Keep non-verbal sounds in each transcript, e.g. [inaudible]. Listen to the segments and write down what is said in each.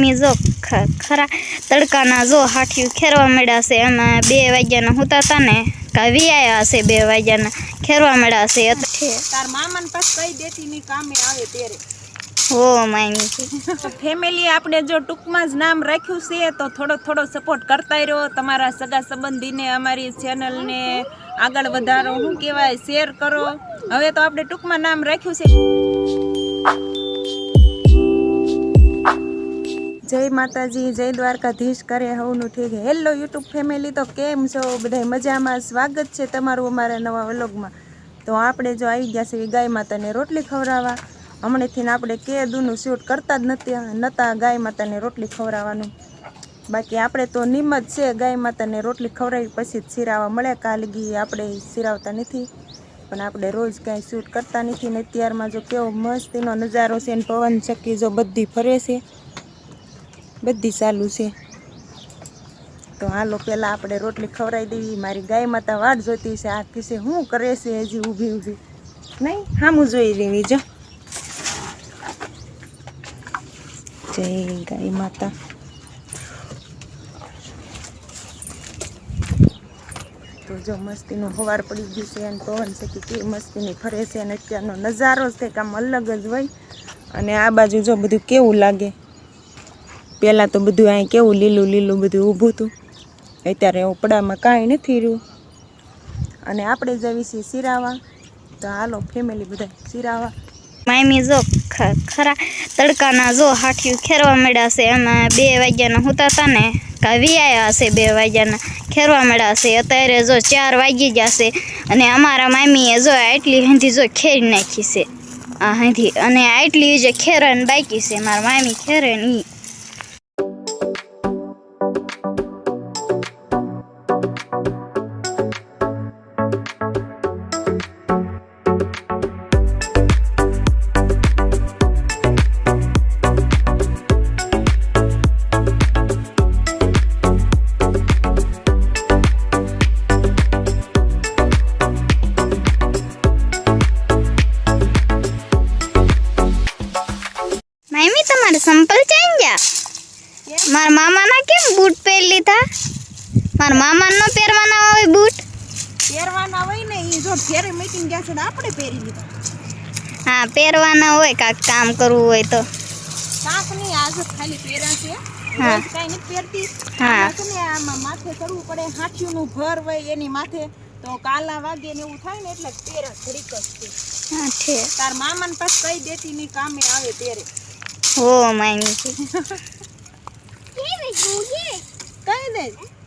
મામી જો ખરા તડકાના જો હાઠિયું ખેરવા મળ્યા છે એમાં બે વાગ્યાના હોતા હતા ને કાવી આયા છે બે વાગ્યાના ખેરવા મળ્યા છે. તાર મામાને પાસ કઈ દેતી ની કામે આવે ત્યારે. હો મામી ફેમિલી આપણે જો ટૂંકમાં જ નામ રાખ્યું છે તો થોડો થોડો સપોર્ટ કરતા રહ્યો. તમારા સગા સંબંધીને અમારી ચેનલને આગળ વધારો શું કહેવાય શેર કરો. હવે તો આપણે ટૂંકમાં નામ રાખ્યું છે. જય માતાજી, જય દ્વારકાધીશ, કરે હવનું ઠીક. હેલો યુટ્યુબ ફેમિલી તો કેમ છો? બધા મજામાં? સ્વાગત છે તમારું અમારા નવા વ્લોગમાં. તો આપણે જો આવી ગયા છે ગાય માતાને રોટલી ખવડાવવા. હમણાંથી આપણે કે દૂનું શૂટ કરતા જ નથી, નતા ગાય માતાને રોટલી ખવડાવવાનું. બાકી આપણે તો નિમત છે ગાય માતાને રોટલી ખવડાવી પછી જ સિરાવા મળે. કાલગી આપણે સિરાવતા નથી. પણ આપણે રોજ કાંઈ શૂટ કરતા નથી ને અત્યારમાં જો કેવો મસ્તીનો નજારો છે ને પવન ચક્કી જો બધી ફરે છે. બધી ચાલુ છે. તો હાલો પહેલાં આપણે રોટલી ખવડાવી દેવી. મારી ગાય માતા વાટ જોતી છે. આ કિસે શું કરે છે હજી ઊભી ઊભી? નહીં, હામું જોઈ લેવી, જો. જય ગાય માતા. તો જો મસ્તીનું હવાર પડી ગયું છે અને પવન છે કે કેવી મસ્તીની ફરે છે અને અત્યારનો નજારો છે કામ અલગ જ હોય. અને આ બાજુ જો બધું કેવું લાગે? પહેલાં તો બધું અહીં કેવું લીલું લીલું બધું ઊભું હતું. અત્યારે ઉપડામાં કાંઈ નથી રહ્યું. અને આપણે જવી છીએ સિરાવા તો હાલો ફેમિલી બધા સિરાવા મામી જો ખરા તડકાના જો હાઠિયું ખેરવા મળ્યા છે. એમાં બે વાગ્યાના હોતા હતા ને કાવી આયા હશે બે વાગ્યાના. ખેરવા મળ્યા છે. અત્યારે જો ચાર વાગી છે. અને અમારા મામીએ જો આટલી હંધી જો ખેરી નાખી છે. આ હંધી, અને આટલી જે ખેરણ બાકી છે, મારા મામી ખેરણ ને પહેરી માર મારા મામા નો પહેરવાના હોય બૂટ? પહેરવાના હોય ને એ જો ફેરે મીટિંગ ગયા છે આપણે પહેરી લીધા. હા પહેરવાના હોય કાક કામ કરવું હોય તો. કાકની આજ ખાલી પહેરા છે. હા. કાંઈ નથી પહેરતી. હા. છે ને આમાં માથે કરવું પડે હાથીઓનું ભર હોય એની માથે. તો કાલા વાગે ને એવું થાય ને એટલે પહેરા ઘડીક જ છે. હા છે. તાર મામાને પાસ કઈ દેતી ની કામે આવે ત્યારે હો મામી [laughs] કઈ દે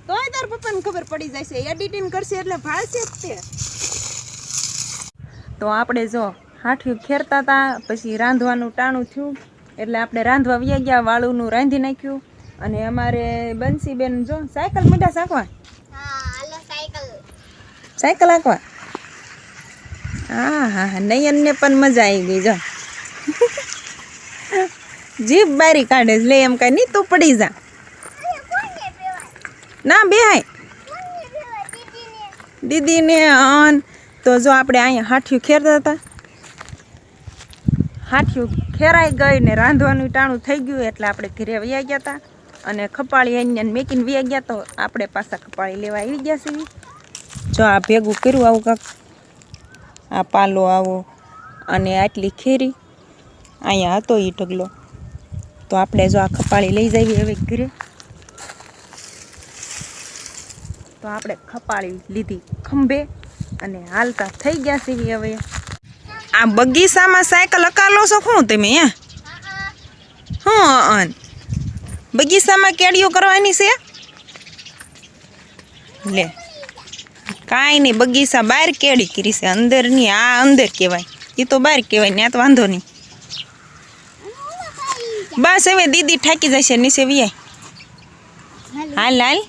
તોય તાર પપ્પાને ખબર પડી જાય છે એડિટિંગ કરશે એટલે ભાળશે જ તે. તો આપણે જો હાઠિયું ખેરતા હતા પછી રાંધવાનું ટાણું થયું. એટલે આપણે રાંધવા વ્યા ગયા વાળુનું રાંધી નાખ્યું. અને અમારે બંસીબેન જો સાયકલ મીઠા સાકવા. સાયકલ. હાંકવા. હા હા હા નયનને પણ મજા આવી ગઈ જો. જીભ બારી કાઢે લે એમ કાંઈ નહીં તું પડી જા. ના, બે દીદીને અન. તો જો આપણે અહીંયા હાઠિયું ખેરતા હતા. હાઠિયું ખેરાઈ ગઈ ને રાંધવાનું ટાણું થઈ ગયું એટલે આપણે ઘરે વ્યા ગયા હતા. અને ખપાળી અહીંયા મેકીને વ્યા ગયા તો આપણે પાછા ખપાળી લેવા આવી ગયા છીએ. જો આ ભેગું કર્યું આવું કાંક. આ પાલો આવો. અને આટલી ખેરી. અહીંયા હતો એ ઢગલો. તો આપણે જો આ ખપાળી લઈ જઈએ હવે ઘરે. તો આપણે ખપાળી લીધી ખંભે અને હાલતા થઈ ગયા છીએ હવે. આ બગીચામાં સાયકલ અકાલો છો શું તમે, હે? હું બગીચામાં કેડીઓ કરવાની છે? લે. કાંઈ નહીં, બગીચા બહાર કેડી કરી છે અંદર નહીં આ અંદર કહેવાય. એ તો બહાર કહેવાય ત્યાં તો વાંધો નહીં. બસ હવે દીદી ઠાકી જશે, નીચે વ્યાય હાલ હાલ.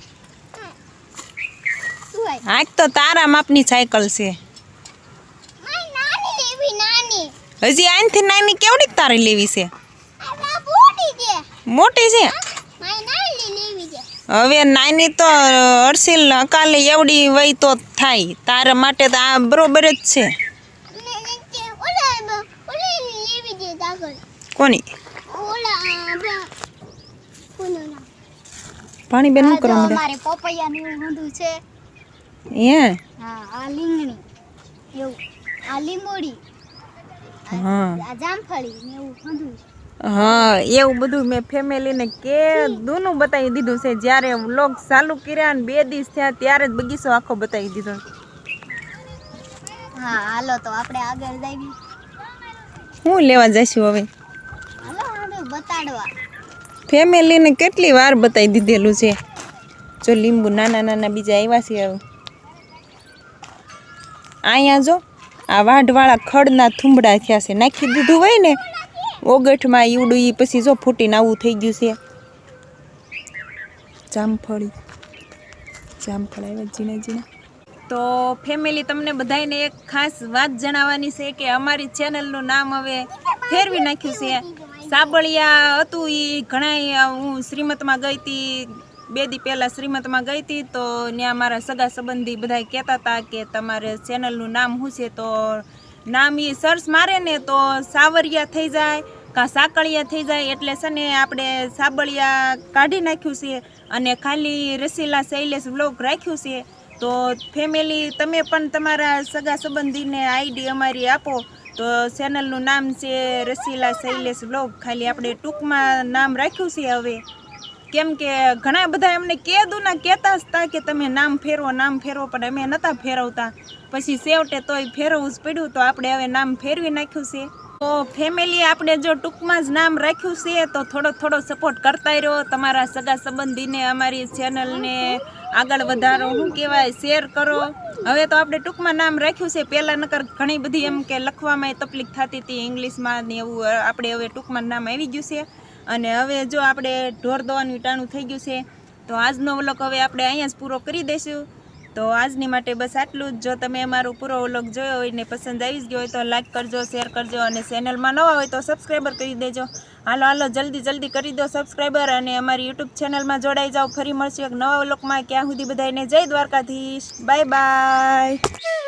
આજ તો તારા માપની સાયકલ છે. હજી આનથી નાની કેવડી તારે લેવી છે? મોટી છે. હવે નાની તો અરસીલ અકાલે એવડી વય તો થાય. તારા માટે તો આ બરોબર જ છે. કોની? પાણી બેન કરવા માટે પપૈયાનું એવું છે. હે હા આ લીંગણી. એવું. આ લીંબોડી હા. જામફળી ને એવું ઊંધું હા એવું બધું મેં ફેમિલીને કે દૂનું બતાવી દીધું છે. જ્યારે લોક ચાલુ કર્યા ને બે દિવસ થયા ત્યારે જ બગીચો આખો બતાવી દીધો. હા હાલો તો આપણે આગળ જઈએ. હું લેવા જઈશું હવે? હાલો બતાડવા. ફેમિલીને કેટલી વાર બતાવી દીધેલું છે? જો લીંબુ નાના નાના બીજા આવ્યા છે હવે. અહીંયા જો, આ વાઢવાળા ખડના થૂંબડા થયા છે. નાખી દીધું હોય ને, ઓગઠમાં ઈવડું ઈ પછી જો ફૂટીને આવું થઈ ગયું છે. જામફળી. જામફળ આવ્યા ઝીણા ઝીણા. તો ફેમિલી તમને બધાને એક ખાસ વાત જણાવવાની છે કે અમારી ચેનલનું નામ હવે ફેરવી નાખ્યું છે. સાબળિયા હતું એ ઘણા હું શ્રીમતમાં ગઈ હતી બે દી પહેલાં શ્રીમતમાં ગઈ હતી તો ત્યાં મારા સગા સંબંધી બધા કહેતા હતા કે તમારે ચેનલનું નામ શું છે? તો નામ એ સર્ચ મારે ને તો સાવરિયા થઈ જાય કાં સાકળિયા થઈ જાય એટલે છે ને આપણે સાબળિયા કાઢી નાખ્યું છે અને ખાલી રસીલા શૈલેષ બ્લોગ રાખ્યું છે. તો ફેમિલી તમે પણ તમારા સગા સંબંધીને આઈડી અમારી આપો. તો ચેનલનું નામ છે રસીલા શૈલેષ બ્લોગ ખાલી આપણે ટૂંકમાં નામ રાખ્યું છે હવે. કેમ કે ઘણા બધા એમને કેદુના કહેતા જ હતા કે તમે નામ ફેરવો નામ ફેરવો, પણ અમે નહોતા ફેરવતા. પછી સેવટે તોય ફેરવવું જ પડ્યું, તો આપણે હવે નામ ફેરવી નાખ્યું છે. તો ફેમિલી આપણે જો ટૂંકમાં જ નામ રાખ્યું છે, તો થોડો થોડો સપોર્ટ કરતા રહ્યો. તમારા સગા સંબંધીને, અમારી ચેનલને આગળ વધારો, શું કહેવાય શેર કરો. હવે તો આપણે ટૂંકમાં નામ રાખ્યું છે. પહેલાં નકર ઘણી બધી એમ કે લખવામાં તકલીફ થતી હતી, ઇંગ્લિશમાં ને એવું આપણે હવે ટૂંકમાં નામ આવી ગયું છે. અને હવે જો આપણે ઢોર દવાનું ટાણું થઈ ગયું છે, તો આજનો વ્લોગ હવે આપણે અહીંયા જ પૂરો કરી દઈશું. તો આજની માટે બસ આટલું જ. જો તમે અમારો પૂરો વ્લોગ જોયો હોય ને પસંદ આવી ગયો હોય તો લાઈક કરજો શેર કરજો અને ચેનલમાં નવા હોય તો સબસ્ક્રાઈબર કરી દેજો. હાલો હાલો, જલ્દી જલ્દી કરી દો સબસ્ક્રાઈબર અને અમારી યુટ્યુબ ચેનલમાં જોડાઈ જાઓ. ફરી મળશું એક નવા વ્લોગમાં. ક્યાં સુધી બધાને જય દ્વારકાધીશ. Bye bye